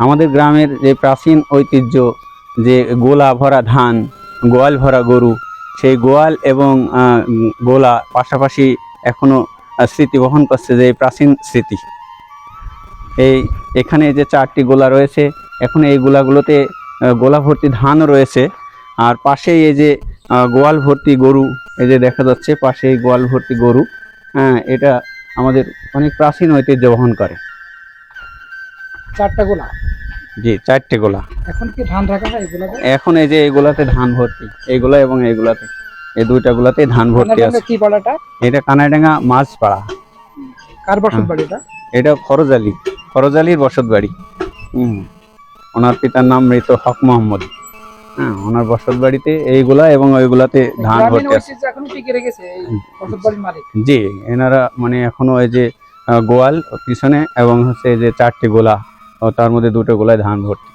আমাদের গ্রামের যে প্রাচীন ঐতিহ্য যে গোলা ভরা ধান গোয়াল ভরা গরু সেই গোয়াল এবং গোলা পাশাপাশি এখনও আহ, স্মৃতি বহন করছে যে প্রাচীন স্মৃতি। এই এখানে যে চারটি গোলা রয়েছে এখন এই গোলাগুলোতে গোলা ভর্তি ধানও রয়েছে। আর পাশেই এই যে গোয়াল ভর্তি গরু এই যে দেখা যাচ্ছে পাশে গোয়াল ভর্তি গরু হ্যাঁ এটা আমাদের অনেক প্রাচীন ঐতিহ্য বহন করে। চারটা গোলা? জি চারটে গোলা। এখন কি ধান রাখা হয় এগুলোতে? এখন এই যে এইগুলাতে ধান ভর্তি এইগুলা এবং এইগুলাতে এই দুইটা গুলাতে ধান ভর্তি আছে। কি পাড়াটা? এটা কানাডাঙ্গা মাছ পাড়া। কার বসত। বাড়িটা এটা? খরজালি খরজালির বসত বাড়ি। হুম ওনার পিতার নাম মৃত হক মোহাম্মদ। হ্যাঁ ওনার বসত বাড়িতে এইগুলা এবং ওইগুলাতে ধান ভর্তি আছে। এখনও টিকে রেখেছে এই বসত বাড়ির মালিক? জি এনারা মানে এখনও এই যে গোয়াল পিছনে এবং হচ্ছে এই যে চারটি গোলা তার মধ্যে দুটো গোলায় ধান ভর্তি।